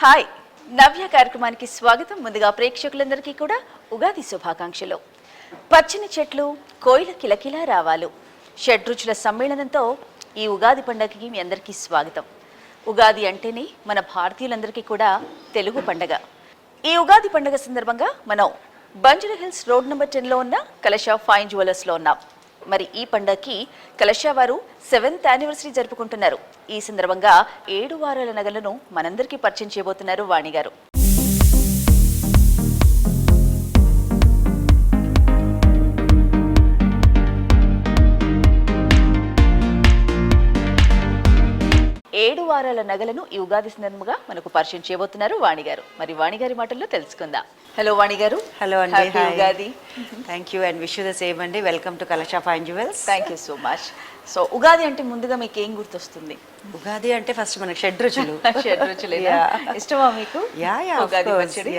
Hi. నవ్య కార్యక్రమానికి స్వాగతం. ముందుగా ప్రేక్షకులందరికీ కూడా ఉగాది శుభాకాంక్షలు. పచ్చని చెట్లు కోయిల కిలకిలా రావాలు. షడ్రుచుల సమ్మేళనంతో ఈ ఉగాది పండగకి మీ అందరికీ స్వాగతం. ఉగాది అంటేనే మన భారతీయులందరికీ కూడా తెలుగు పండగ. ఈ ఉగాది పండగ సందర్భంగా మనం బంజరు హిల్స్ రోడ్ నెంబర్ టెన్లో ఉన్న కలశ ఫైన్ జ్యువెలర్స్లో ఉన్నాం. మరి ఈ పండగకి కలషా వారు సెవెంత్ యానివర్సరీ జరుపుకుంటున్నారు. ఈ సందర్భంగా ఏడు వారాల నగలను మనందరికీ పరిచయం చేయబోతున్నారు వాణిగారు. ఏడు వారాల నగలను ఈ ఉగాది సందర్భంగా మనకు పరిచయం చేయబోతున్నారు వాణి గారు మరి వాణి గారి మాటల్లో తెలుసుకుందాం. హలో వాణి గారు హలో అండి Ugadi. Thank you and wish the same అండి welcome to Kalasha fine jewels thank you so much so Ugadi అంటే ముందుగా మీకు ఏం గుర్తొస్తుంది? ఉగాది అంటే ఫస్ట్ మనకి షడ్ రుచులు. ఇష్టమా మీకు? యా యా ఉగాది పచ్చడి?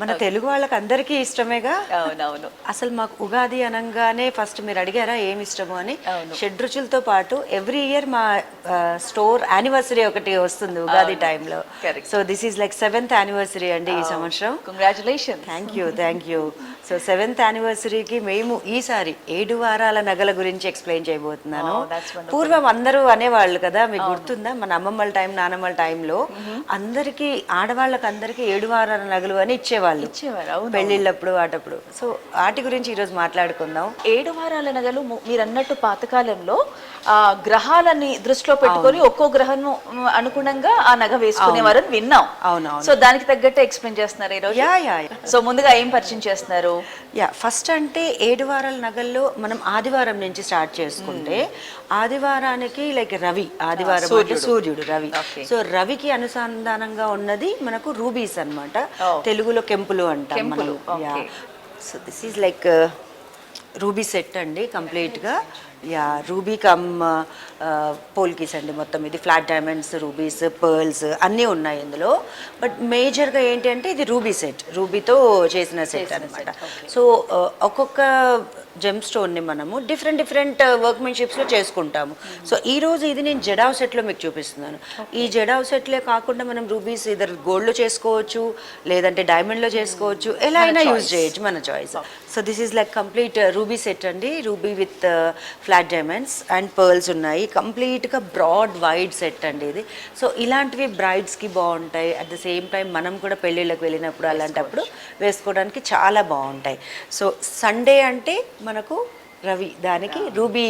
మన తెలుగు వాళ్ళకి అందరికీ ఇష్టమేగా. అవునవును. అసలు మాకు ఉగాది అనగానే ఫస్ట్ మీరు అడిగారా ఏమి ఇష్టము అని. షడ్ రుచులతో పాటు ఎవ్రీ ఇయర్ మా స్టోర్ యానివర్సరీ ఒకటి వస్తుంది ఉగాది. టైంలో. So this is like seventh anniversary అండి ఈ సంవత్సరం. Congratulation thank you thank you so seventh యానివర్సరీకి మేము ఈసారి ఏడు వారాల నగల గురించి ఎక్స్ప్లెయిన్ చేయబోతున్నాను. Oh, that's wonderful. పూర్వం అందరూ అనేవాళ్ళు కదా మీకు గుర్తుందా? మన అమ్మమ్మల టైం నానమ్మల టైంలో అందరికీ ఆడవాళ్ళకి అందరికీ ఏడు వారాల నగలు అని ఇచ్చేవాళ్ళు. ఇచ్చేవారు అవును. పెళ్ళిళ్ళప్పుడు వాటప్పుడు. సో వాటి గురించి ఈరోజు మాట్లాడుకుందాం. ఏడు వారాల నగలు మీరు అన్నట్టు పాతకాలంలో ఆ గ్రహాలని దృష్టిలో పెట్టుకొని ఒక్కో గ్రహం అనుగుణంగా ఆ నగ వేసుకునేవారని విన్నాం. అవునవును. సో దానికి తగ్గట్టు ఎక్స్ప్లెయిన్ చేస్తున్నారు ఈరోజు. యా యా యా సో ముందుగా ఏం పరిచయం చేస్తున్నారు? యా ఫస్ట్ అంటే ఏడు వారాల నగల్లో మనం ఆదివారం నుంచి స్టార్ట్ చేసుకుంటే ఆదివారానికి లైక్ రవి ఆదివారం అంటే సూర్యుడు రవి. సో రవికి అనుసంధానంగా ఉన్నది మనకు రూబీస్ అన్నమాట Oh. తెలుగులో కెంపులు అంటాం కెంపులు, yeah okay. So this is like ruby set అండి కంప్లీట్గా యా రూబీ కమ్ పోల్కీస్ అండి మొత్తం ఇది. ఫ్లాట్ డైమండ్స్ రూబీస్ పర్ల్స్ అన్నీ ఉన్నాయి ఇందులో. బట్ మేజర్గా ఏంటి అంటే ఇది రూబీ సెట్ రూబీతో చేసిన సెట్ అనమాట సో ఒక్కొక్క జెమ్ స్టోన్ని మనము డిఫరెంట్ డిఫరెంట్ వర్క్మెన్షిప్స్లో చేసుకుంటాము. సో ఈ రోజు ఇది నేను జడావ్ సెట్లో మీకు చూపిస్తున్నాను. ఈ జడావ్ సెట్లే కాకుండా మనం రూబీస్ ఇద్దరు గోల్డ్లో చేసుకోవచ్చు లేదంటే డైమండ్లో చేసుకోవచ్చు ఎలా అయినా యూజ్ చేయొచ్చు మన choice so this is like complete ruby set అండి. Ruby with flat diamonds and pearls ఉన్నాయి. కంప్లీట్గా బ్రాడ్ వైడ్ సెట్ అండి ఇది. సో ఇలాంటివి బ్రైడ్స్కి బాగుంటాయి. అట్ ద సేమ్ టైం మనం కూడా పెళ్ళిళ్ళకి వెళ్ళినప్పుడు అలాంటప్పుడు వేసుకోవడానికి చాలా బాగుంటాయి. సో సండే అంటే మనకు రవి దానికి రూబీ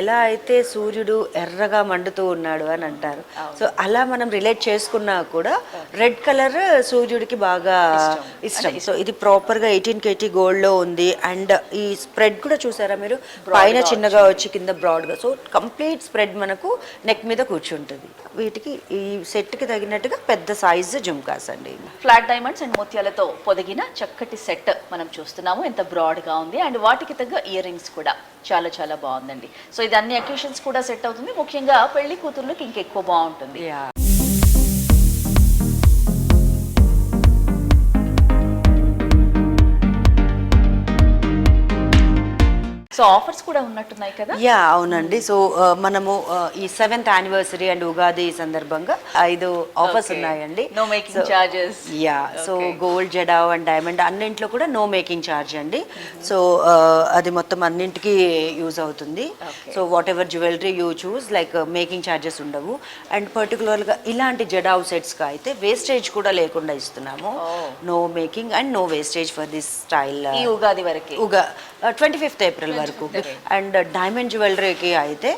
ఎలా అయితే సూర్యుడు ఎర్రగా మండుతూ ఉన్నాడు అని అంటారు. సో అలా మనం రిలేట్ చేసుకున్నా కూడా రెడ్ కలర్ సూర్యుడికి బాగా ఇష్టం. సో ఇది ప్రాపర్గా ఎయిటీన్ కేటీ గోల్డ్లో ఉంది. అండ్ ఈ స్ప్రెడ్ కూడా చూసారా మీరు? పైన చిన్నగా వచ్చి కింద బ్రాడ్గా. సో కంప్లీట్ స్ప్రెడ్ మనకు నెక్ మీద కూర్చుంటుంది. వీటికి ఈ సెట్కి తగినట్టుగా పెద్ద సైజు జుమ్కాస్ అండి. ఫ్లాట్ డైమండ్స్ అండ్ ముత్యాలతో పొదిగిన చక్కటి సెట్ మనం చూస్తున్నాము. ఎంత బ్రాడ్గా ఉంది. అండ్ వాటికి తగ్గ ఇయర్ రింగ్స్ కూడా చాలా చాలా బాగుందండి. సో ఇది అన్ని అకేషన్స్ కూడా సెట్ అవుతుంది. ముఖ్యంగా పెళ్ళి కూతుర్లకు ఇంకెక్కువ బాగుంటుంది. సో ఆఫర్స్ కూడా ఉన్నట్టున్నాయి కదా యా అవునండి సో ఆ, మనము ఆ, ఈ సెవెంత్ యానివర్సరీ అండ్ ఉగాది సందర్భంగా ఐదు ఆఫర్స్. ఉన్నాయండి No making charges. Yeah so. Gold jadau and diamond అన్నింట్లో కూడా నో మేకింగ్ ఛార్జ్ అండి సో అది మొత్తం అన్నింటికి యూజ్ అవుతుంది. So whatever jewellery you choose like making charges ఉండవు అండ్ పర్టికులర్గా ఇలాంటి జడావ్ సెట్స్కి అయితే వేస్టేజ్ కూడా లేకుండా ఇస్తున్నాము. No making and no wastage for this style Ugadi వరకు ఉగా ట్వంటీ ఫిఫ్త్ ఏప్రిల్ వరకు. అండ్ డైమండ్ జ్యువెలరీకి అయితే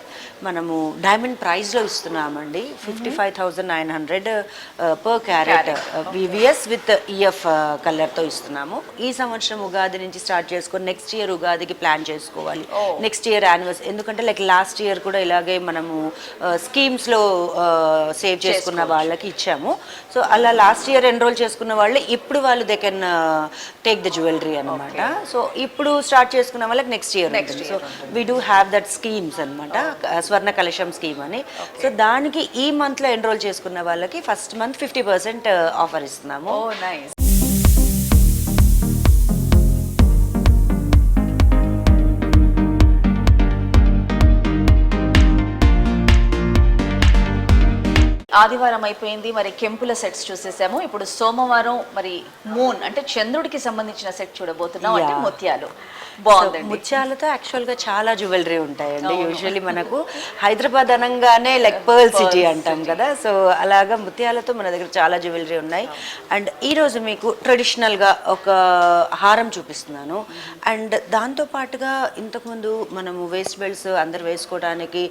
మనము డైమండ్ ప్రైస్లో ఇస్తున్నామండి. Fifty five thousand nine hundred per carat VVS with EF కలర్తో ఇస్తున్నాము. ఈ సంవత్సరం ఉగాది నుంచి స్టార్ట్ చేసుకొని నెక్స్ట్ ఇయర్ ఉగాదికి ప్లాన్ చేసుకోవాలి. నెక్స్ట్ ఇయర్ యానివర్సరీ ఎందుకంటే లైక్ లాస్ట్ ఇయర్ కూడా ఇలాగే మనము స్కీమ్స్లో సేవ్ చేసుకున్న వాళ్ళకి ఇచ్చాము. సో అలా లాస్ట్ ఇయర్ ఎన్రోల్ చేసుకున్న వాళ్ళు ఇప్పుడు వాళ్ళు they can take the jewellery అనమాట సో ఇప్పుడు స్టార్ట్ చేసుకున్న వాళ్ళకి next year Next so we do have that schemes అనమాట స్వర్ణ కలశం స్కీమ్ అని. సో దానికి ఈ మంత్లో ఎన్రోల్ చేసుకున్న వాళ్ళకి first month fifty percent offer ఇస్తున్నాము. ఆదివారం అయిపోయింది. మరి కెంపుల సెట్స్ చూసేసాము. ఇప్పుడు సోమవారం మరి మూన్ అంటే చంద్రుడికి సంబంధించిన సెట్ చూడబోతున్నాం. అంటే. ముత్యాలు. బాగుందండి. ముత్యాలతో యాక్చువల్గా చాలా జ్యువెలరీ ఉంటాయండి. యూజువల్లీ మనకు హైదరాబాద్ అనగానే లైక్ పర్ల్ సిటీ అంటాం కదా. సో అలాగా ముత్యాలతో మన దగ్గర చాలా జ్యువెలరీ ఉన్నాయి. అండ్ ఈ రోజు మీకు ట్రెడిషనల్గా ఒక హారం చూపిస్తున్నాను. అండ్ దాంతో పాటుగా ఇంతకుముందు మనము వేస్ట్ బెల్ట్స్ అందరు వేసుకోవడానికి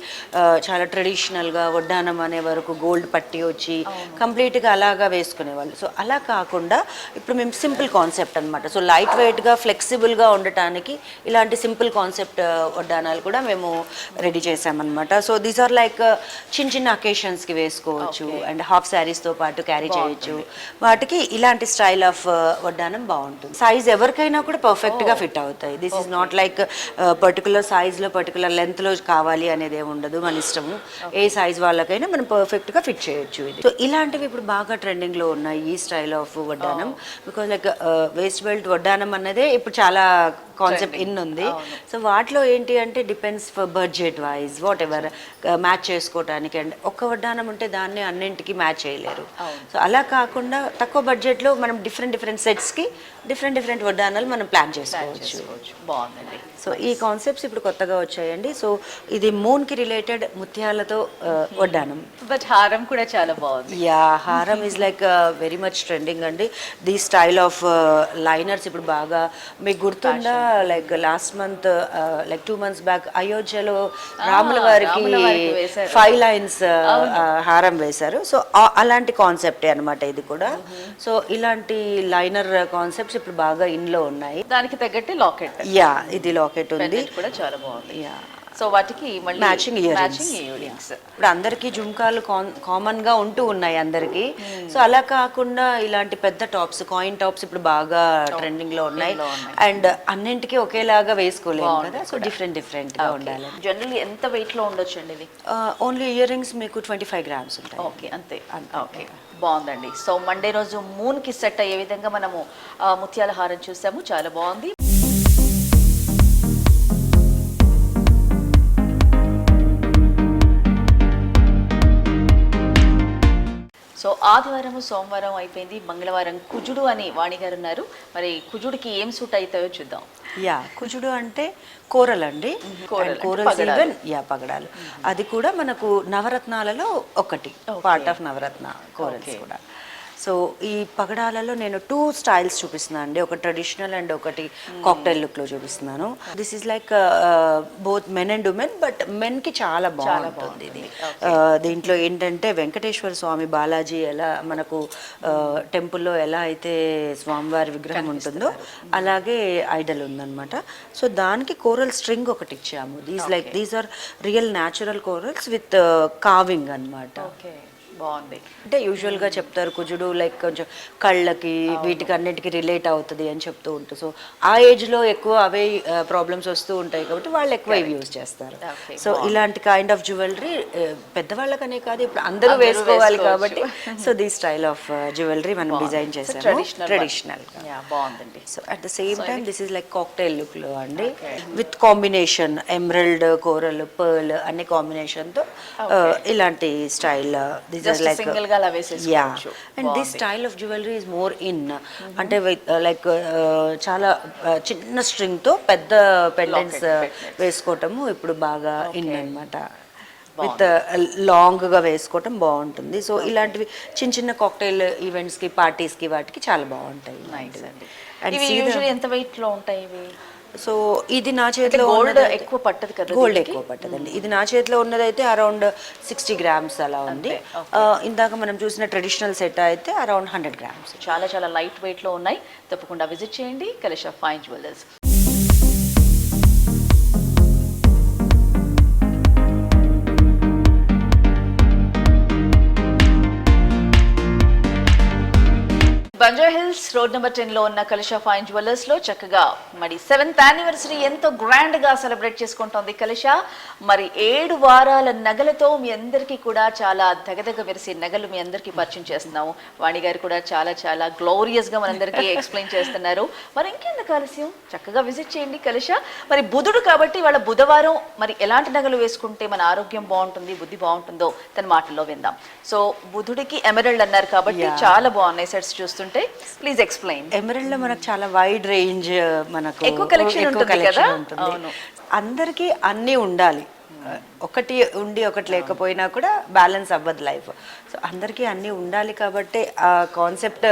చాలా ట్రెడిషనల్గా వడ్డానం అనే వరకు గోల్డ్ పట్టి వచ్చి కంప్లీట్గా అలాగా వేసుకునేవాళ్ళు. సో అలా కాకుండా ఇప్పుడు మేము సింపుల్ కాన్సెప్ట్ అన్నమాట. సో లైట్ వెయిట్గా ఫ్లెక్సిబుల్గా ఉండటానికి ఇలాంటి సింపుల్ కాన్సెప్ట్ వడ్డానాలు కూడా మేము రెడీ చేసామన్నమాట సో దీస్ ఆర్ లైక్ చిన్న చిన్న occasions కి వేసుకోవచ్చు అండ్ హాఫ్తో పాటు క్యారీ చేయొచ్చు. వాటికి ఇలాంటి స్టైల్ ఆఫ్ వడ్డానం బాగుంటుంది. సైజ్ ఎవరికైనా కూడా పర్ఫెక్ట్గా ఫిట్ అవుతాయి. This is not like particular సైజ్లో పర్టికులర్ లెంత్లో కావాలి అనేది ఏమి ఉండదు. మన ఇష్టము. ఏ సైజ్ వాళ్ళకైనా మనం పర్ఫెక్ట్గా ఫిట్ చేయొచ్చు ఇది. సో ఇలాంటివి ఇప్పుడు బాగా ట్రెండింగ్లో ఉన్నాయి ఈ స్టైల్ ఆఫ్ వడ్డానం. బికాజ్ లైక్ వేస్ట్ బెల్ట్ వడ్డానం అన్నదే ఇప్పుడు చాలా కాన్సెప్ట్ ఇన్ ఉంది సో వాటిలో ఏంటి అంటే depends for budget wise whatever match చేసుకోవటానికి అండ్ ఒక్క వడ్డానం ఉంటే దాన్ని అన్నింటికి మ్యాచ్ చేయలేరు. సో అలా కాకుండా తక్కువ బడ్జెట్లో మనం డిఫరెంట్ డిఫరెంట్ సెట్స్కి డిఫరెంట్ డిఫరెంట్ వడ్డానాలు మనం ప్లాన్ చేసుకోవచ్చు. బాగుందండి. సో ఈ కాన్సెప్ట్స్ ఇప్పుడు కొత్తగా వచ్చాయండి. సో ఇది మూన్కి రిలేటెడ్ ముత్యాలతో ఆ, వడ్డానం. బట్ హారం కూడా చాలా బాగుంది. యా హారం is like very much trending అండి. ది స్టైల్ ఆఫ్ లైనర్స్ ఇప్పుడు బాగా మీకు గుర్తుందా? Like last month like two months back అయోధ్యలో రాముల వారికి. ఫైవ్ లైన్స్ హారం వేశారు. సో అలాంటి కాన్సెప్టే అన్నమాట ఇది కూడా. సో ఇలాంటి లైనర్ కాన్సెప్ట్స్ ఇప్పుడు బాగా ఇన్లో ఉన్నాయి. దానికి తగ్గట్టు లాకెట్ యా ఇది లాకెట్ ఉంది. కూడా చాలా బాగుంది. యా సో వాటికి మళ్ళీ మ్యాచింగ్ ఇప్పుడు అందరికీ జుంకాలు కామన్గా ఉంటూ ఉన్నాయి అందరికీ. సో అలా కాకుండా ఇలాంటి పెద్ద టాప్స్ కాయిన్ టాప్స్ ఇప్పుడు బాగా ట్రెండింగ్లో ఉన్నాయి. అండ్ అన్నింటికీ ఒకేలాగా వేసుకోలేము కదా. సో డిఫరెంట్ డిఫరెంట్గా ఉండాలి. జనరల్లీ ఎంత వెయిట్లో ఉండొచ్చు అండి ఇది? ఓన్లీ ఇయర్ రింగ్స్ మీకు ట్వంటీ ఫైవ్ గ్రామ్స్ ఉంటాయి. ఓకే అంతే. ఓకే బాగుందండి. సో మండే రోజు మూన్కి సెట్ అయ్యే విధంగా మనము ముత్యాల హారం చూసాము. చాలా బాగుంది. సో ఆదివారం సోమవారం అయిపోయింది. మంగళవారం కుజుడు అని వాణి గారు ఉన్నారు. మరి కుజుడికి ఏం సూట్ అవుతాయో చూద్దాం. యా కుజుడు అంటే కూరలు అండి కూరలు యా పగడాలు. అది కూడా మనకు నవరత్నాలలో ఒకటి పార్ట్ ఆఫ్ నవరత్న కూరల్స్. కూడా. సో ఈ పగడాలలో నేను టూ స్టైల్స్ చూపిస్తున్నాను అండి. ఒక ట్రెడిషనల్ అండ్ ఒకటి కాక్టైల్ లుక్లో చూపిస్తున్నాను. This is like both men and women but మెన్కి చాలా బాగుంటుంది ఇది. Uh, దీంట్లో ఏంటంటే వెంకటేశ్వర స్వామి బాలాజీ ఎలా మనకు టెంపుల్లో ఎలా అయితే స్వామివారి విగ్రహం ఉంటుందో అలాగే ఐడల్ ఉందన్నమాట. సో దానికి కోరల్ స్ట్రింగ్ ఒకటి ఇచ్చాము. These like these are real natural corals with carving అన్నమాట. ఓకే బాగుంది. అంటే యూజువల్గా చెప్తారు కుజుడు లైక్ కొంచెం కళ్ళకి వీటికి అన్నిటికీ రిలేట్ అవుతుంది అని చెప్తూ ఉంటారు సో ఆ ఏజ్లో ఎక్కువ అవే ప్రాబ్లమ్స్ వస్తూ ఉంటాయి కాబట్టి వాళ్ళు ఎక్కువ ఇవి యూజ్ చేస్తారు. సో ఇలాంటి కైండ్ ఆఫ్ జ్యువెలరీ పెద్దవాళ్ళకనే కాదు ఇప్పుడు అందరూ వేసుకోవాలి కాబట్టి. So the style of jewellery మనం డిజైన్ చేసాము ట్రెడిషనల్ బాగుందండి. So at the same time this is like cocktail లుక్లో అండి. With combination emerald coral pearl అన్ని కాంబినేషన్తో uh, ఇలాంటి స్టైల్ దిస్ లైక్ single గా అలా యా వేసేసుకోవచ్చు. And this style of jewellery is more in అంటే లైక్ చాలా uh, చిన్న స్ట్రింగ్తో పెద్ద పెండెంట్స్ వేసుకోవటము ఇప్పుడు బాగా ఇన్ అన్నమాట. విత్ లాంగ్గా వేసుకోవటం బాగుంటుంది. సో ఇలాంటివి చిన్న చిన్న కాక్టైల్ ఈవెంట్స్కి పార్టీస్కి వాటికి చాలా బాగుంటాయి అండి. ఎంత వెయిట్లో ఉంటాయి ఇవి? సో ఇది నా చేతిలో ఉన్నదైతే- ఎక్కువ పట్టదు కదా గోల్డ్? ఎక్కువ పట్టదండి. ఇది నా చేతిలో ఉన్నదైతే అరౌండ్ సిక్స్టీ గ్రామ్స్ అలా ఉంది. ఆ, ఇందాక మనం చూసిన ట్రెడిషనల్ సెట్ అయితే అరౌండ్ హండ్రెడ్ గ్రామ్స్ చాలా చాలా లైట్ వెయిట్లో ఉన్నాయి. తప్పకుండా విజిట్ చేయండి. Kalasha fine jewellers Banjara hills road number టెన్లో ఉన్న కలిషా ఫైన్ జ్యువెలర్స్లో చక్కగా మరి సెవెంత్ యానివర్సరీ ఎంతో గ్రాండ్గా సెలబ్రేట్ చేసుకుంటోంది కలిషా మరి ఏడు వారాల నగలతో మీ అందరికీ కూడా చాలా దగదగ మెరిసే నగలు మీ అందరికీ పరిచయం చేస్తున్నాము. వాణి గారు కూడా చాలా చాలా గ్లోరియస్గా మనందరికీ ఎక్స్ప్లెయిన్ చేస్తున్నారు. మరి ఇంకెందుకు ఆలస్యం? చక్కగా విజిట్ చేయండి కలిషా మరి బుధుడు కాబట్టి వాళ్ళ బుధవారం మరి ఎలాంటి నగలు వేసుకుంటే మన ఆరోగ్యం బాగుంటుంది బుద్ధి బాగుంటుందో తన మాటల్లో విందాం. సో బుధుడికి ఎమరల్డ్ అన్నారు కాబట్టి. చాలా బాగున్నాయి సెట్స్ చూస్తుంటే. ప్లీజ్ ఎక్స్ప్లెయిన్ ఎమరల్డ్లో మనకు చాలా వైడ్ రేంజ్ మనకు ఎక్కువ ఎక్కువ ఉంటుంది కదా? అందరికీ అన్నీ ఉండాలి. ఒకటి ఉండి ఒకటి లేకపోయినా కూడా బ్యాలెన్స్ అవ్వదు లైఫ్. సో అందరికీ అన్నీ ఉండాలి కాబట్టి ఆ కాన్సెప్ట్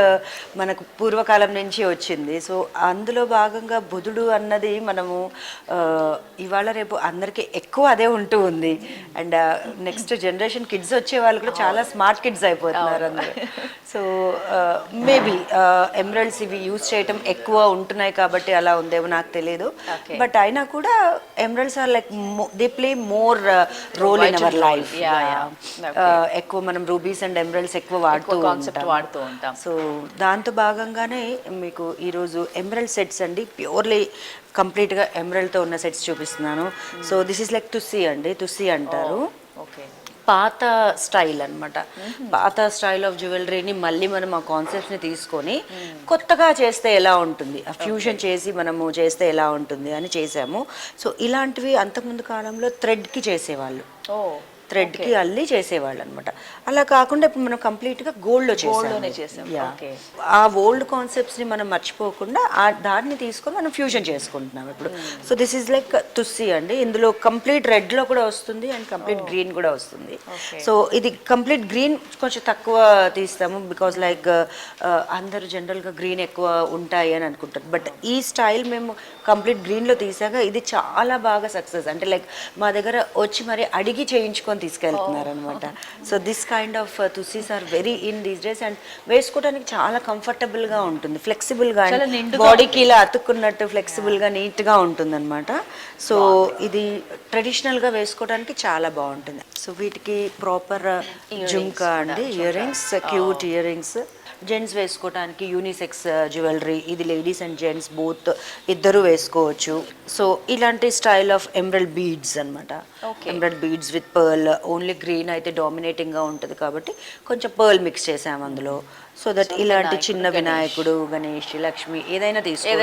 మనకు పూర్వకాలం నుంచి వచ్చింది. సో అందులో భాగంగా బుధుడు అన్నది మనము ఇవాళ రేపు అందరికీ ఎక్కువ అదే ఉంటూ ఉంది. అండ్ నెక్స్ట్ జనరేషన్ కిడ్స్ వచ్చే వాళ్ళు కూడా చాలా స్మార్ట్ కిడ్స్ అయిపోతున్నారు అందరూ సో మేబీ ఎమరల్డ్స్ ఇవి యూజ్ చేయటం ఎక్కువ ఉంటున్నాయి కాబట్టి అలా ఉందేమో నాకు తెలియదు. బట్ అయినా కూడా emeralds are like they play more role in our. Life. ఎక్కువ మనం రూబీస్ అండ్ ఎమరల్డ్స్ ఎక్కువ వాడుతూ కాన్సెప్ట్. వాడుతూ ఉంటాం. సో దాంతో భాగంగానే మీకు ఈరోజు ఎమరల్డ్ సెట్స్ అండి. ప్యూర్లీ కంప్లీట్గా ఎమరల్డ్తో ఉన్న సెట్స్ చూపిస్తున్నాను. So this is like thushi అండి. తుస్సి అంటారు. ఓకే పాత స్టైల్ అన్నమాట. పాత స్టైల్ ఆఫ్ జ్యువెలరీని మళ్ళీ మనం ఆ కాన్సెప్ట్స్ని తీసుకొని కొత్తగా చేస్తే ఎలా ఉంటుంది? ఆ ఫ్యూజన్ చేసి మనము చేస్తే ఎలా ఉంటుంది అని చేసాము. సో ఇలాంటివి అంతకుముందు కాలంలో థ్రెడ్కి చేసేవాళ్ళు. ఓ. థ్రెడ్కి అల్లి చేసేవాళ్ళు అనమాట అలా కాకుండా ఇప్పుడు మనం కంప్లీట్గా గోల్డ్లో చేసాం. ఆ ఓల్డ్ కాన్సెప్ట్స్ని మనం మర్చిపోకుండా ఆ దాన్ని తీసుకొని మనం ఫ్యూజన్ చేసుకుంటున్నాం ఇప్పుడు. So this is like thushi అండి. ఇందులో కంప్లీట్ రెడ్లో కూడా వస్తుంది అండ్ కంప్లీట్ గ్రీన్ కూడా వస్తుంది. సో ఇది కంప్లీట్ గ్రీన్ కొంచెం తక్కువ తీస్తాము బికాజ్ లైక్ అందరూ జనరల్గా గ్రీన్ ఎక్కువ ఉంటాయి అని అనుకుంటారు. బట్ ఈ స్టైల్ మేము కంప్లీట్ గ్రీన్లో తీసాక ఇది చాలా బాగా సక్సెస్. అంటే లైక్ మా దగ్గర వచ్చి మరి అడిగి చేయించుకొని తీసుకెళ్తున్నారు అనమాట so this kind of thushis are very in these days and వేసుకోవడానికి చాలా కంఫర్టబుల్గా ఉంటుంది. ఫ్లెక్సిబుల్గా చాలా నిండుగా బాడీకి ఇలా అతుక్కున్నట్టు ఫ్లెక్సిబుల్గా నీట్గా ఉంటుంది అనమాట సో ఇది ట్రెడిషనల్గా వేసుకోవడానికి చాలా బాగుంటుంది. సో వీటికి ప్రాపర్ జుంకా అండి ear rings cute ear rings gents వేసుకోవడానికి యూనిసెక్స్ జ్యువెలరీ ఇది లేడీస్ అండ్ జెంట్స్ బోత్ ఇద్దరు వేసుకోవచ్చు. సో ఇలాంటి స్టైల్ ఆఫ్ ఎమరల్డ్ బీడ్స్ అనమాట. Emerald beads with pearl only green అయితే డామినేటింగ్గా ఉంటుంది కాబట్టి కొంచెం పర్ల్ మిక్స్ చేసాము అందులో. సో దట్ ఇలాంటి చిన్న వినాయకుడు గణేష్ లక్ష్మి ఏదైనా తీసుకోవచ్చు.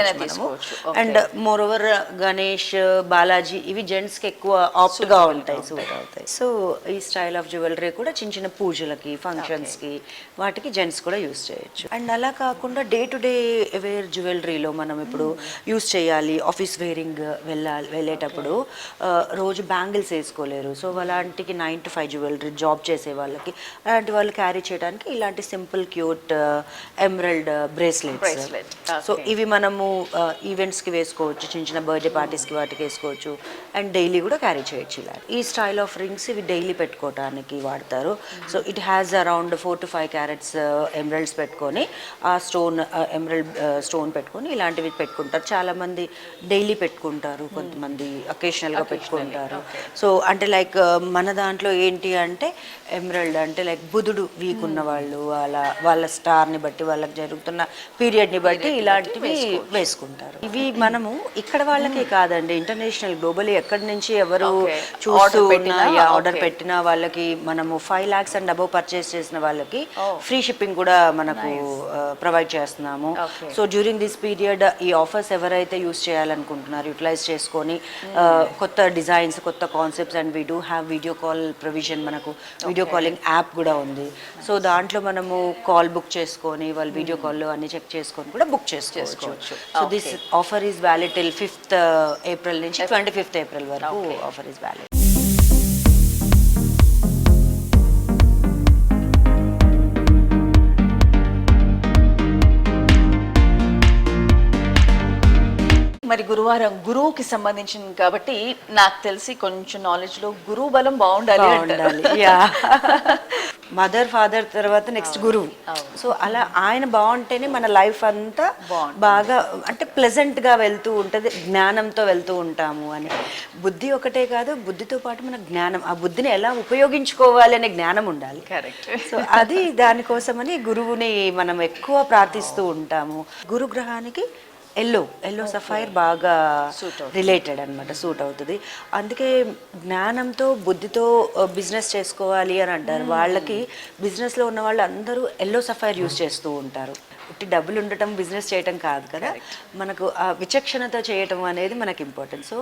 And moreover Ganesh Balaji ఇవి జెంట్స్కి ఎక్కువ ఆప్ట్గా ఉంటాయి సూట్ అవుతాయి సో ఈ స్టైల్ ఆఫ్ జ్యువెలరీ కూడా చిన్న చిన్న పూజలకి ఫంక్షన్స్కి వాటికి జెంట్స్ కూడా యూస్ చేయొచ్చు. అండ్ అలా కాకుండా డే టు డే వేర్ జ్యువెలరీలో మనం ఇప్పుడు యూస్ చేయాలి ఆఫీస్ వేరింగ్ వెళ్ళాలి వెళ్ళేటప్పుడు ఆ, రోజు బ్యాంగిల్స్ వేసుకోలేరు. So అలాంటికి nine to five jewellery job చేసే వాళ్ళకి అలాంటి వాళ్ళు క్యారీ చేయడానికి ఇలాంటి simple cute emerald bracelets Bracelet. So. ఇవి మనము ఈవెంట్స్కి వేసుకోవచ్చు చిన్న చిన్న బర్త్డే పార్టీస్కి వాటికి వేసుకోవచ్చు అండ్ డైలీ కూడా క్యారీ చేయొచ్చు ఇలా. ఈ స్టైల్ ఆఫ్ రింగ్స్ ఇవి డైలీ పెట్టుకోవడానికి వాడతారు. So it has around four to five carats emeralds పెట్టుకొని ఆ స్టోన్ ఎమరల్డ్ స్టోన్ పెట్టుకొని ఇలాంటివి పెట్టుకుంటారు. చాలామంది డైలీ పెట్టుకుంటారు కొంతమంది అకేషనల్గా పెట్టుకుంటారు. సో అంటే లైక్ మన దాంట్లో ఏంటి అంటే ఎమరల్డ్ అంటే లైక్ బుధుడు వీక్ ఉన్న వాళ్ళు వాళ్ళ వాళ్ళ స్టార్ని బట్టి వాళ్ళకి జరుగుతున్న పీరియడ్ని బట్టి ఇలాంటివి వేసుకుంటారు. ఇవి మనము ఇక్కడ వాళ్ళకే కాదండి. ఇంటర్నేషనల్ గ్లోబలీ ఎక్కడి నుంచి ఎవరు. చూస్తూ ఆర్డర్. పెట్టిన వాళ్ళకి మనము five lakhs and above purchase చేసిన వాళ్ళకి Oh. ఫ్రీ షిప్పింగ్ కూడా మనకు ప్రొవైడ్ చేస్తున్నాము. Okay. So during this period ఈ ఆఫర్స్ ఎవరైతే యూస్ చేయాలనుకుంటున్నారు యూటిలైజ్ చేసుకొని ఆ, కొత్త డిజైన్స్ కొత్త concepts and we do have video call provision మనకు వీడియో కాలింగ్ యాప్ కూడా ఉంది. సో దాంట్లో మనము కాల్ బుక్ చేసుకొని వాళ్ళు వీడియో కాల్ అన్ని చెక్ చేసుకొని కూడా బుక్ చేసుకోవచ్చు. So this. Offer is valid till fifth April నుంచి ట్వంటీ ఫిఫ్త్ ఏప్రిల్ వరకు. ఆఫర్ ఈస్ వ్యాలిడ్ మరి గురువారం గురువుకి సంబంధించింది కాబట్టి నాకు తెలిసి కొంచెం నాలెడ్జ్లో గురువు బలం బాగుండాలి మదర్ ఫాదర్ తర్వాత నెక్స్ట్ గురువు. సో అలా ఆయన బాగుంటేనే మన లైఫ్ అంతా. బాగా అంటే ప్లెజెంట్గా వెళ్తూ ఉంటుంది జ్ఞానంతో వెళ్తూ ఉంటాము అని. బుద్ధి ఒకటే కాదు బుద్ధితో పాటు మన జ్ఞానం ఆ బుద్ధిని ఎలా ఉపయోగించుకోవాలి అనే జ్ఞానం ఉండాలి. కరెక్ట్ సో అది దానికోసమని గురువుని మనం ఎక్కువ ప్రార్థిస్తూ ఉంటాము. గురుగ్రహానికి ఎల్లో ఎల్లో సఫైర్ బాగా రిలేటెడ్ అన్నమాట సూట్ అవుతుంది. అందుకే జ్ఞానంతో బుద్ధితో బిజినెస్ చేసుకోవాలి అని అంటారు. వాళ్ళకి బిజినెస్లో ఉన్న వాళ్ళు అందరూ ఎల్లో సఫైర్ యూస్ చేస్తూ ఉంటారు. ఉట్టి డబ్బులు ఉండటం బిజినెస్ చేయటం కాదు కదా. మనకు ఆ విచక్షణతో చేయటం అనేది మనకి ఇంపార్టెంట్ సో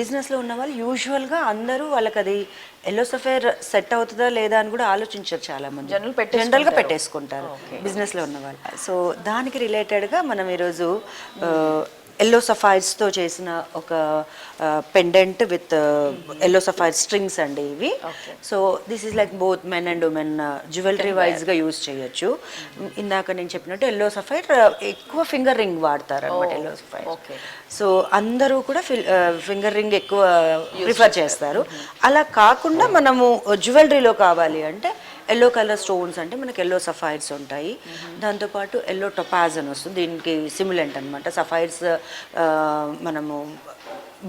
బిజినెస్లో ఉన్న వాళ్ళు యూజువల్గా అందరూ వాళ్ళకి అది ఎల్లో సఫైర్ సెట్ అవుతుందా లేదా అని కూడా ఆలోచించారు చాలా మంది పెట్టేసుకుంటారు. జనరల్గా పెట్టేసుకుంటారు బిజినెస్లో ఉన్న వాళ్ళు. సో దానికి రిలేటెడ్గా మనం ఈరోజు ఎల్లో సఫైర్స్తో చేసిన ఒక pendant with yellow sapphire strings అండి ఇవి. So this is like both men and women jewellery వైజ్గా యూజ్ చేయొచ్చు. ఇందాక నేను చెప్పినట్టు ఎల్లో సఫైర్ ఎక్కువ ఫింగర్ రింగ్ వాడతారు అనమాట ఎల్లో సఫైర్. సో అందరూ కూడా ఫింగర్ రింగ్ ఎక్కువ ప్రిఫర్ చేస్తారు. అలా కాకుండా మనము జ్యువెలరీలో కావాలి అంటే ఎల్లో కలర్ స్టోన్స్ అంటే మనకి ఎల్లో సఫైర్స్ ఉంటాయి. దాంతోపాటు ఎల్లో టొపాజ్ అని వస్తుంది. దీనికి సిమిలెంట్ అనమాట సఫైర్స్ మనము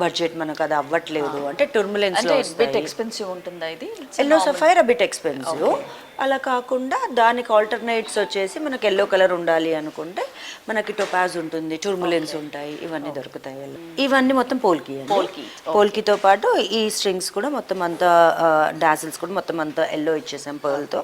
బడ్జెట్ మనకు అది అవ్వట్లేదు అంటే టర్ములెన్స్ ఎక్స్పెన్సివ్ ఉంటుందా ఇది? ఎల్లో సఫైర్ బిట్ ఎక్స్పెన్సివ్ అలా కాకుండా దానికి ఆల్టర్నేట్స్ వచ్చేసి మనకి ఎల్లో కలర్ ఉండాలి అనుకుంటే మనకి టొపాజ్ ఉంటుంది టూర్ములెన్స్ ఉంటాయి ఇవన్నీ దొరుకుతాయి ఇవన్నీ మొత్తం పోల్కి Polki, పోల్కితో పాటు ఈ స్ట్రింగ్స్ కూడా మొత్తం అంతా డాసిల్స్ కూడా మొత్తం అంతా ఎల్లో ఇచ్చేసాం పర్ల్తో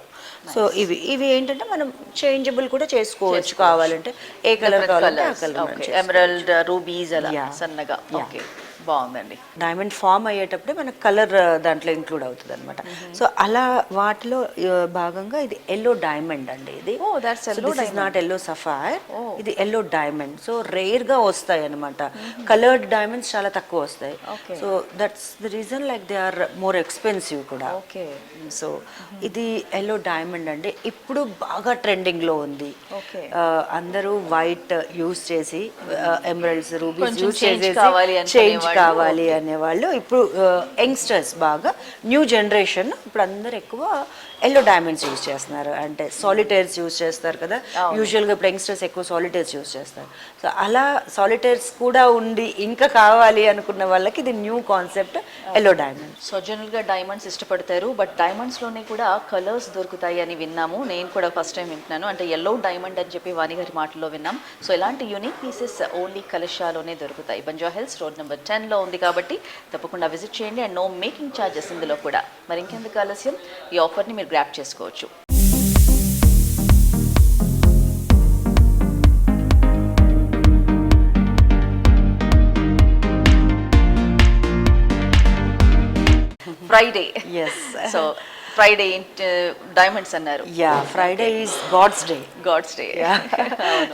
సో ఇవి ఇవి ఏంటంటే మనం చేంజబుల్ కూడా చేసుకోవచ్చు కావాలంటే ఏ కలర్ కావాలంటే ఆ కలర్ ఎమరల్డ్ రూబీస్ అలా Yeah. సన్నగా. ఓకే బాగుందండి. డైమండ్ ఫామ్ అయ్యేటప్పుడే మనకు కలర్ దాంట్లో ఇంక్లూడ్ అవుతుంది అనమాట సో అలా వాటిలో ఆ, భాగంగా ఇది ఎల్లో డైమండ్ అండి ఇది. నాట్ ఎల్లో సఫైర్ ఇది ఎల్లో డైమండ్ సో రేర్గా వస్తాయి అనమాట కలర్డ్ డైమండ్స్ చాలా తక్కువ వస్తాయి. So that's the reason like they are more expensive కూడా. ఓకే సో ఇది ఎల్లో డైమండ్ అండి. ఇప్పుడు బాగా ట్రెండింగ్లో ఉంది. ఆ, అందరూ వైట్ యూస్ చేసి ఎమరల్డ్స్ రూబీస్ యూస్ చేసేసి అనుకునే చేంజ్ కావాలి అనేవాళ్ళు. ఇప్పుడు యంగ్స్టర్స్ బాగా న్యూ జనరేషన్ ఇప్పుడు అందరు ఎక్కువ ఎల్లో డైమండ్స్ యూస్ చేస్తున్నారు. అంటే సాలిటైర్స్ యూస్ చేస్తారు కదా. యూజువల్గా ఇప్పుడు యంగ్స్టర్స్ ఎక్కువ సాలిటైర్స్ యూస్ చేస్తారు. సో అలా సాలిటైర్స్ కూడా ఉండి ఇంకా కావాలి అనుకున్న వాళ్ళకి ఇది new concept yellow diamond so జనరల్గా డైమండ్స్ ఇష్టపడతారు. బట్ డైమండ్స్లోనే కూడా కలర్స్ దొరుకుతాయి అని విన్నాము. నేను కూడా ఫస్ట్ టైం వింటున్నాను. అంటే ఎల్లో డైమండ్ అని చెప్పి వాణి గారి మాటల్లో విన్నాం. సో ఇలాంటి యూనిక్ పీసెస్ ఓన్లీ కలషాలోనే దొరుకుతాయి. బంజా హిల్స్ రోడ్ నెంబర్ టెన్లో ఉంది కాబట్టి తప్పకుండా విజిట్ చేయండి. అండ్ నో మేకింగ్ ఛార్జెస్ ఇందులో కూడా. మరి ఇంకెందుకు ఆలస్యం? ఈ ఆఫర్ని మీరు గ్రాప్ చేసుకోవచ్చు. ఫ్రైడే సో ఫ్రైడే డైమండ్స్ అన్నారు. Yeah Friday is god's day god's day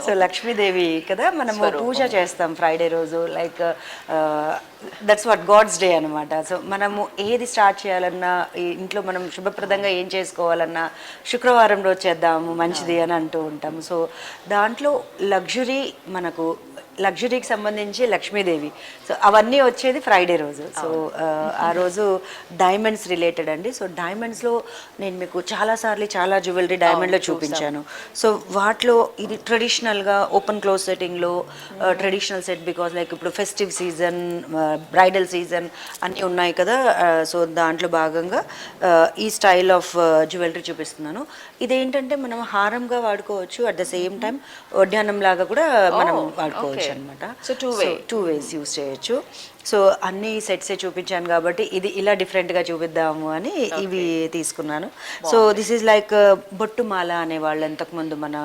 so Lakshmidevi కదా మనము. పూజ చేస్తాం ఫ్రైడే రోజు like that's what god's day అనమాట సో మనము ఏది స్టార్ట్ చేయాలన్నా ఇంట్లో మనం శుభప్రదంగా ఏం చేసుకోవాలన్నా శుక్రవారం రోజు చేద్దాము మంచిది అని అంటూ ఉంటాము. సో దాంట్లో లగ్జరీ మనకు లగ్జరీకి సంబంధించి లక్ష్మీదేవి. సో అవన్నీ వచ్చేది ఫ్రైడే రోజు. సో ఆ రోజు డైమండ్స్ రిలేటెడ్ అండి. సో డైమండ్స్లో నేను మీకు చాలాసార్లు చాలా జ్యువెలరీ డైమండ్లో చూపించాను. సో వాటిలో ఇది ట్రెడిషనల్గా ఓపెన్ క్లోజ్ సెట్టింగ్లో ట్రెడిషనల్ సెట్ బికాస్ లైక్ ఇప్పుడు ఫెస్టివ్ సీజన్ బ్రైడల్ సీజన్ అన్నీ ఉన్నాయి కదా. సో దాంట్లో భాగంగా ఈ స్టైల్ ఆఫ్ జ్యువెలరీ చూపిస్తున్నాను. ఇదేంటంటే మనం హారంగా వాడుకోవచ్చు. అట్ ద సేమ్ టైం వడ్డానం లాగా కూడా మనం వాడుకోవచ్చు. అనమాట So, two way. Two ways use చేయొచ్చు. సో అన్ని సెట్సే చూపించాను కాబట్టి ఇది ఇలా డిఫరెంట్గా చూపిద్దాము అని ఇవి తీసుకున్నాను. సో దిస్ ఈజ్ లైక్ బొట్టుమాల అనేవాళ్ళు ఇంతకుముందు మన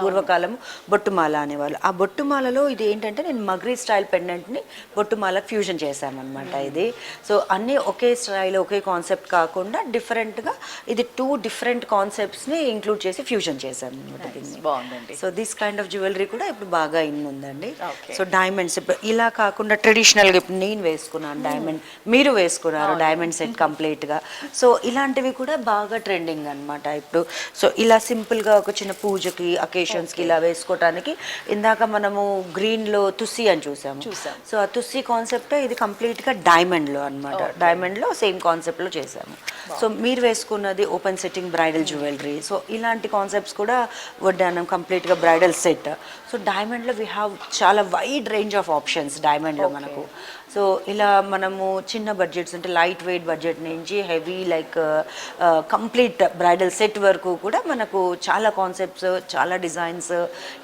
పూర్వకాలము బొట్టుమాల అనేవాళ్ళు. ఆ బొట్టుమాలలో ఇది ఏంటంటే నేను మగ్రీ స్టైల్ పెండెంట్ని బొట్టుమాల ఫ్యూజన్ చేశాను అనమాట ఇది. సో అన్నీ ఒకే స్టైల్ ఒకే కాన్సెప్ట్ కాకుండా డిఫరెంట్గా ఇది టూ డిఫరెంట్ కాన్సెప్ట్స్ని ఇంక్లూడ్ చేసి ఫ్యూజన్ చేశాను అనమాట దీన్ని. బాగుందండి. So this kind of jewellery కూడా ఇప్పుడు బాగా ఇన్ ఉందండి. సో డైమండ్స్ ఇలా కాకుండా ట్రెడిషనల్గా ఇప్పుడు నేను వేసుకున్నాను డైమండ్ మీరు వేసుకున్నారు డైమండ్ సెట్ కంప్లీట్గా సో ఇలాంటివి కూడా బాగా ట్రెండింగ్ అన్నమాట ఇప్పుడు. సో ఇలా సింపుల్గా ఒక చిన్న పూజకి అకేషన్స్కి ఇలా వేసుకోవటానికి ఇందాక మనము గ్రీన్లో తుస్సి అని చూసాము. చూసాం. సో ఆ తుస్సి కాన్సెప్ట్ ఇది కంప్లీట్గా డైమండ్లో అనమాట డైమండ్లో సేమ్ కాన్సెప్ట్లో చేసాము. సో మీరు వేసుకున్నది open setting bridal jewellery so ఇలాంటి కాన్సెప్ట్స్ కూడా వడ్డానం కంప్లీట్గా బ్రైడల్ సెట్ సో డైమండ్లో వీ హ్యావ్ చాలా వైడ్ రేంజ్ ఆఫ్ ఆప్షన్స్ డైమండ్లో మనకు. సో ఇలా మనము చిన్న బడ్జెట్స్ అంటే లైట్ వెయిట్ బడ్జెట్ నుంచి heavy like complete bridal set వరకు కూడా మనకు చాలా కాన్సెప్ట్స్ చాలా డిజైన్స్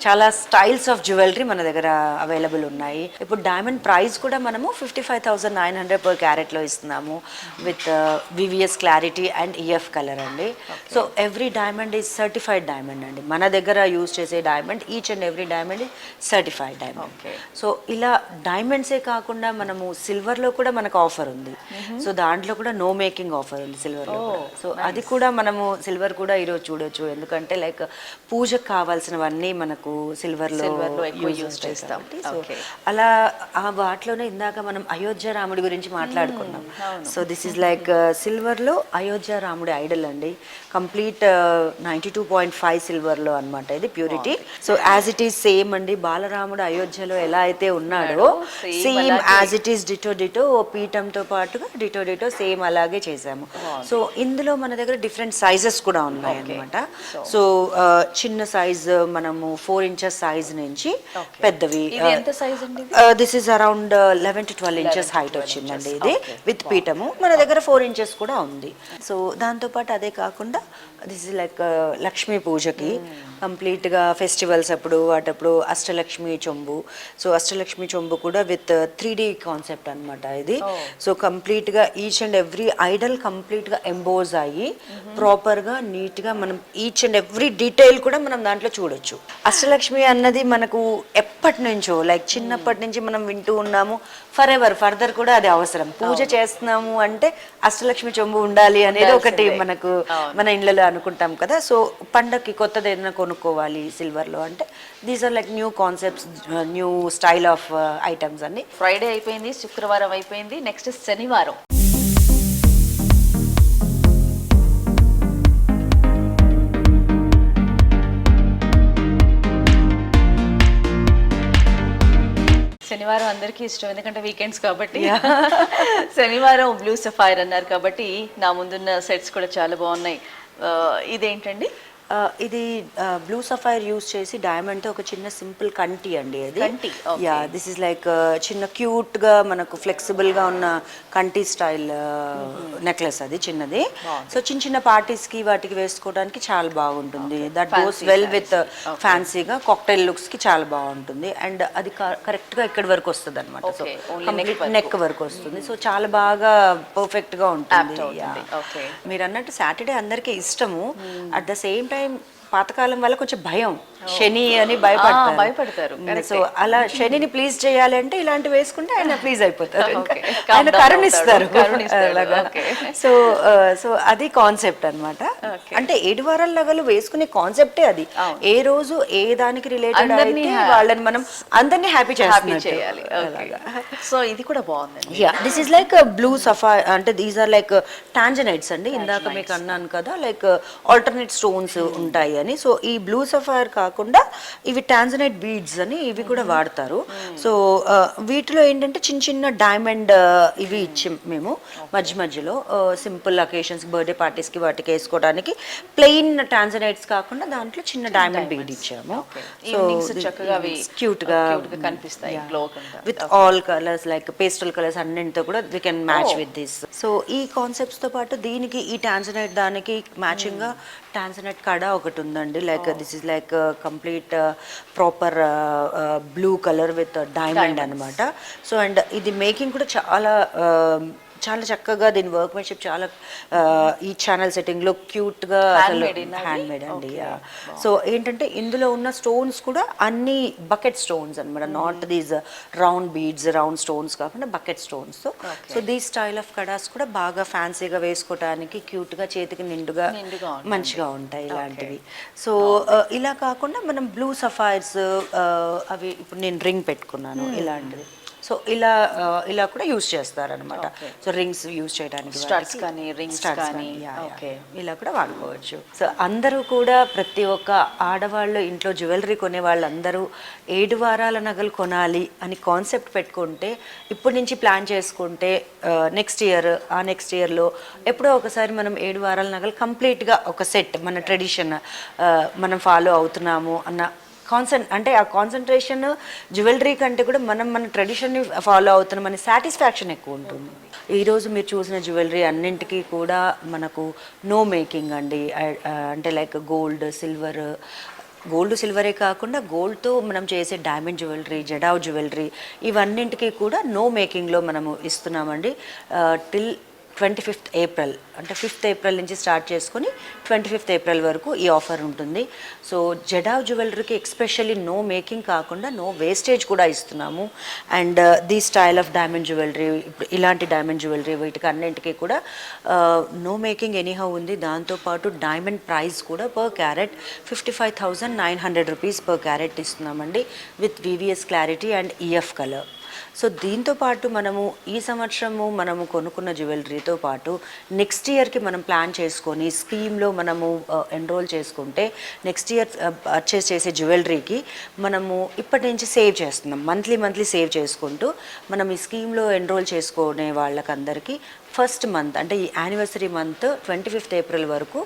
చాలా స్టైల్స్ ఆఫ్ జ్యువెలరీ మన దగ్గర అవైలబుల్ ఉన్నాయి. ఇప్పుడు డైమండ్ ప్రైస్ కూడా మనము fifty five thousand nine hundred per క్యారెట్లో ఇస్తున్నాము with VVS clarity and EF colour అండి. So every diamond is certified diamond అండి. మన దగ్గర యూజ్ చేసే diamond each and every diamond is certified diamond. So ఇలా డైమండ్సే కాకుండా మనము సిల్వర్లో కూడా మనకు ఆఫర్ ఉంది. సో దాంట్లో కూడా నో మేకింగ్ ఆఫర్ ఉంది సిల్వర్లో సో అది కూడా మనము సిల్వర్ కూడా ఈరోజు చూడొచ్చు. ఎందుకంటే లైక్ పూజకు కావాల్సినవన్నీ మనకు సిల్వర్లో use చేస్తాం. అలా ఆ వాటిలోనే ఇందాక మనం అయోధ్య రాముడి గురించి మాట్లాడుకున్నాం. సో దిస్ ఇస్ లైక్ సిల్వర్లో అయోధ్య రాముడి ఐడల్ అండి. Complete ninety two point five సిల్వర్లో అనమాట ఇది purity so as it is same అండి బాలరాముడు అయోధ్యలో ఎలా అయితే ఉన్నాడో same. As it is ditto ditto పీఠంతో పాటుగా డిటో డిటో సేమ్ అలాగే చేసాము సో ఇందులో మన దగ్గర డిఫరెంట్ సైజెస్ కూడా ఉన్నాయి అనమాట సో చిన్న సైజ్ మనము ఫోర్ ఇంచెస్ సైజ్ నుంచి పెద్దవి? This is around eleven to twelve inches height వచ్చిందండి ఇది విత్ పీఠము. మన దగ్గర ఫోర్ ఇంచెస్ కూడా ఉంది. సో దాంతోపాటు అదే కాకుండా thank you this is like Lakshmi పూజకి కంప్లీట్గా ఫెస్టివల్స్ అప్పుడు వాటప్పుడు అష్టలక్ష్మి చొంబు సో అష్టలక్ష్మి చొంబు కూడా విత్ త్రీ డి కాన్సెప్ట్ అనమాట ఇది సో కంప్లీట్గా ఈచ్ అండ్ ఎవ్రీ ఐడల్ కంప్లీట్గా ఎంబోజ్ అయ్యి ప్రాపర్గా నీట్గా మనం ఈచ్ అండ్ ఎవ్రీ డీటెయిల్ కూడా మనం దాంట్లో చూడొచ్చు అష్టలక్ష్మి అన్నది మనకు ఎప్పటి నుంచో లైక్ చిన్నప్పటి నుంచి మనం వింటూ ఉన్నాము ఫర్ ఎవర్ ఫర్దర్ కూడా అది అవసరం పూజ చేస్తున్నాము అంటే అష్టలక్ష్మి చొంబు ఉండాలి అనేది ఒకటి. మనకు. మన ఇళ్ళలో అనుకుంటాం కదా. సో పండక్కి కొత్తది ఏదైనా కొనుక్కోవాలి సిల్వర్లో అంటే these are like new concepts new style of items అన్ని. ఫ్రైడే అయిపోయింది శుక్రవారం అయిపోయింది నెక్స్ట్ శనివారం. శనివారం అందరికీ ఇష్టం ఎందుకంటే వీకెండ్స్ కాబట్టి. శనివారం బ్లూ సఫైర్ అన్నారు కాబట్టి నా ముందున్న సెట్స్ కూడా చాలా బాగున్నాయి. ఇదేంటండి? ఇది బ్లూ సఫైర్ యూస్ చేసి డైమండ్తో ఒక చిన్న సింపుల్ కంటి అండి అది. కంటి. యా దిస్ ఇస్ లైక్ చిన్న క్యూట్గా మనకు ఫ్లెక్సిబుల్గా ఉన్న కంటి స్టైల్ నెక్లెస్ అది చిన్నది. సో చిన్న చిన్న పార్టీస్కి వాటికి వేసుకోవడానికి చాలా బాగుంటుంది. That goes well. విత్ ఫ్యాన్సీగా కాక్టైల్ లుక్స్కి చాలా బాగుంటుంది. అండ్ అది కరెక్ట్గా ఇక్కడి వరకు వస్తుంది అనమాట సో. నెక్ వరకు. వస్తుంది. సో చాలా బాగా పర్ఫెక్ట్గా ఉంటుంది. మీరు అన్నట్టు సాటర్డే అందరికీ ఇష్టము. At the same time time పాతకాలం వల్ల కొంచెం భయం. శని అని భయపడతారు. భయపడతారు. సో అలా శనిని ప్లీజ్ చేయాలి అంటే ఇలాంటివి వేసుకుంటే ఆయన ప్లీజ్ అయిపోతారు. ఆయన కరుణిస్తారు. సో సో అది కాన్సెప్ట్ అన్నమాట. Okay. అంటే ఏడు వారాల నగలు వేసుకునే కాన్సెప్టే అది. ఏ రోజు ఏ దానికి రిలేటెడ్ వాళ్ళని మనం అందరినీ హ్యాపీ చేయాలి. అలాగా. సో ఇది కూడా బాగుందండి. Yeah this is like blue సఫా అంటే దీస్ ఆర్ లైక్ టాంజనైట్స్ అండి. ఇందాక మీకు అన్నాను కదా లైక్ ఆల్టర్నేట్ స్టోన్స్ ఉంటాయి అని. సో ఈ బ్లూ సఫైర్ కాకుండా ఇవి టాంజనైట్ బీడ్స్ అని ఇవి కూడా వాడతారు. సో వీటిలో ఏంటంటే చిన్న చిన్న డైమండ్ ఇవి ఇచ్చాం మేము మధ్య మధ్యలో. సింపుల్ అకేషన్స్ బర్త్డే పార్టీస్కి వాటికి వేసుకోవడానికి. ప్లెయిన్ టాంజనైట్స్ కాకుండా దాంట్లో చిన్న డైమండ్ బీడ్ ఇచ్చాము. అవి, క్యూట్గా కనిపిస్తాయి. With all colours like pastel colours అన్నింటితో కూడా we can match. With this so ఈ కాన్సెప్ట్స్తో పాటు దీనికి ఈ టాన్సనైట్ దానికి మ్యాచింగ్గా టాన్సనైట్ కడ ఒకటి ఉందండి like this is like complete proper blue colour with diamond అన్నమాట. సో అండ్ ఇది మేకింగ్ కూడా చాలా uh, చాలా చక్కగా దీని వర్క్మెన్షిప్ చాలా uh, ఈ ఛానల్ సెట్టింగ్లో క్యూట్గా అసలు? హ్యాండ్ మేడ్ అండి. సో ఏంటంటే ఇందులో ఉన్న స్టోన్స్ కూడా అన్ని బకెట్ స్టోన్స్ అన్నమాట. Not these round beads round stones కాకుండా baguette stones so the style of kadas కూడా బాగా ఫ్యాన్సీగా వేసుకోవడానికి క్యూట్గా చేతికి నిండుగా. మంచిగా ఉంటాయి ఇలాంటివి. సో ఇలా కాకుండా మనం బ్లూ సఫైర్స్ అవి ఇప్పుడు నేను రింగ్ పెట్టుకున్నాను ఇలాంటివి. సో ఇలా ఇలా కూడా యూస్ చేస్తారనమాట. సో రింగ్స్ యూస్ చేయడానికి వాటికి. కానీ, Studs కానీ, okay. ఇలా కూడా వాడుకోవచ్చు సో అందరూ కూడా ప్రతి ఒక్క ఆడవాళ్ళు ఇంట్లో జ్యువెలరీ కొనే వాళ్ళందరూ ఏడు వారాల నగలు కొనాలి అని కాన్సెప్ట్ పెట్టుకుంటే ఇప్పటి నుంచి ప్లాన్ చేసుకుంటే నెక్స్ట్ ఇయర్ ఆ నెక్స్ట్ ఇయర్లో ఎప్పుడో ఒకసారి మనం ఏడు వారాల నగలు కంప్లీట్గా ఒక సెట్ మన ట్రెడిషన్ మనం ఫాలో అవుతున్నాము అన్న కాన్సన్ అంటే ఆ కాన్సన్ట్రేషన్ జ్యువెలరీ కంటే కూడా మనం మన ట్రెడిషన్ని ఫాలో అవుతున్నాం అనే సాటిస్ఫాక్షన్ ఎక్కువ ఉంటుంది. ఈరోజు మీరు చూసిన జ్యువెలరీ అన్నింటికీ కూడా మనకు నో మేకింగ్ అండి. అంటే లైక్ గోల్డ్ సిల్వర్ గోల్డ్ సిల్వరే కాకుండా గోల్డ్తో మనం చేసే డైమండ్ జ్యువెలరీ జడావ్ జ్యువెలరీ ఇవన్నింటికీ కూడా నో మేకింగ్లో మనము ఇస్తున్నామండి. టిల్ ట్వంటీ ఫిఫ్త్ ఏప్రిల్ అంటే ఫిఫ్త్ ఏప్రిల్ నుంచి స్టార్ట్ చేసుకొని ట్వంటీ ఫిఫ్త్ ఏప్రిల్ వరకు ఈ ఆఫర్ ఉంటుంది. సో జడావ్ జ్యువెలరీకి ఎక్స్పెషల్లీ నో మేకింగ్ కాకుండా నో వేస్టేజ్ కూడా ఇస్తున్నాము. And uh, the style of diamond jewellery ఇప్పుడు ఇలాంటి డైమండ్ జ్యువెలరీ వీటికి అన్నింటికి కూడా uh, నో మేకింగ్ ఎనీహౌ ఉంది. దాంతోపాటు డైమండ్ ప్రైస్ కూడా per carat fifty five thousand nine hundred rupees per carat ఇస్తున్నామండి with VVS clarity and EF colour so దీంతో పాటు మనము ఈ సంవత్సరము మనము కొనుక్కున్న జ్యువెలరీతో పాటు నెక్స్ట్ ఇయర్కి మనం ప్లాన్ చేసుకొని స్కీమ్లో మనము ఎన్రోల్ చేసుకుంటే నెక్స్ట్ ఇయర్ పర్చేస్ చేసే జ్యువెలరీకి మనము ఇప్పటి నుంచి సేవ్ చేస్తున్నాం. మంత్లీ మంత్లీ సేవ్ చేసుకుంటూ మనం ఈ స్కీమ్లో ఎన్రోల్ చేసుకునే వాళ్ళకందరికీ ఫస్ట్ మంత్ అంటే ఈ anniversary month twenty fifth April వరకు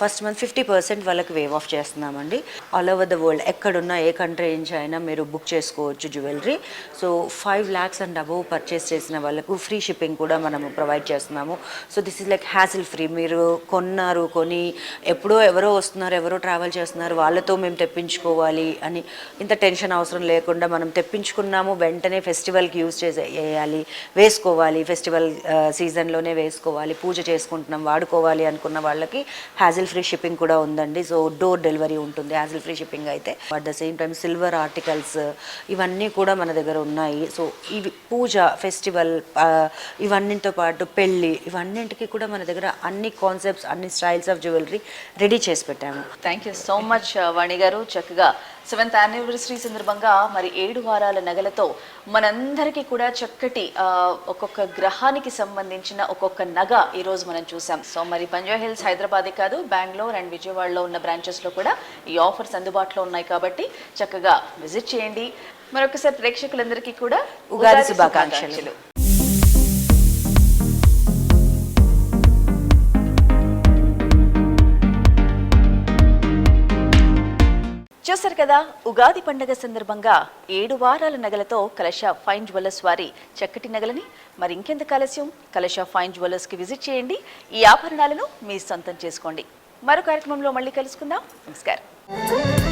ఫస్ట్ మంత్ ఫిఫ్టీ పర్సెంట్ వాళ్ళకి వేవ్ ఆఫ్ చేస్తున్నామండి. ఆల్ ఓవర్ ద వరల్డ్ ఎక్కడున్నా ఏ కంట్రీ నుంచి అయినా మీరు బుక్ చేసుకోవచ్చు jewellery so five lakhs and above purchase చేసిన వాళ్ళకు ఫ్రీ షిప్పింగ్ కూడా మనము ప్రొవైడ్ చేస్తున్నాము. So this is like hassle free మీరు కొన్నారు కొని ఎప్పుడో ఎవరో వస్తున్నారు ఎవరో ట్రావెల్ చేస్తున్నారు వాళ్ళతో మేము తెప్పించుకోవాలి అని ఇంత టెన్షన్ అవసరం లేకుండా మనం తెప్పించుకున్నాము వెంటనే ఫెస్టివల్కి యూజ్ చేసే వేయాలి వేసుకోవాలి ఫెస్టివల్ సీజన్ uh, సీజన్లోనే వేసుకోవాలి పూజ చేసుకుంటున్నాం వాడుకోవాలి అనుకున్న వాళ్ళకి హ్యాజిల్ ఫ్రీ షిప్పింగ్ కూడా ఉందండి. సో డోర్ డెలివరీ ఉంటుంది హ్యాజిల్ ఫ్రీ షిప్పింగ్ అయితే. At the same time silver articles ఇవన్నీ కూడా మన దగ్గర ఉన్నాయి. సో ఇవి పూజ ఫెస్టివల్ ఇవన్నింటితో పాటు పెళ్ళి ఇవన్నింటికి కూడా మన దగ్గర అన్ని కాన్సెప్ట్స్ అన్ని స్టైల్స్ ఆఫ్ జ్యువెలరీ రెడీ చేసి పెట్టాము. Thank you so much Vani గారు. చక్కగా సెవెంత్ యానివర్సరీ సందర్భంగా మరి ఏడు వారాల నగలతో మనందరికీ కూడా చక్కటి ఒక్కొక్క గ్రహానికి సంబంధించిన ఒక్కొక్క నగ ఈ రోజు మనం చూసాం సో మరి పంజా హిల్స్ హైదరాబాదే కాదు బెంగళూరు అండ్ విజయవాడలో ఉన్న బ్రాంచెస్లో కూడా ఈ ఆఫర్స్ అందుబాటులో ఉన్నాయి కాబట్టి చక్కగా విజిట్ చేయండి. మరొకసారి ప్రేక్షకులందరికీ కూడా ఉగాది శుభాకాంక్షలు. చూశారు కదా? ఉగాది పండగ సందర్భంగా ఏడు వారాల నగలతో కలశ ఫైన్ జ్యువెలర్స్ వారి చక్కటి నగలని మరి ఇంకెంత ఆలస్యం? కలశ ఫైన్ జ్యువెలర్స్కి విజిట్ చేయండి. ఈ ఆభరణాలను మీ సొంతం చేసుకోండి. మరో కార్యక్రమంలో మళ్ళీ కలుసుకుందాం. నమస్కారం.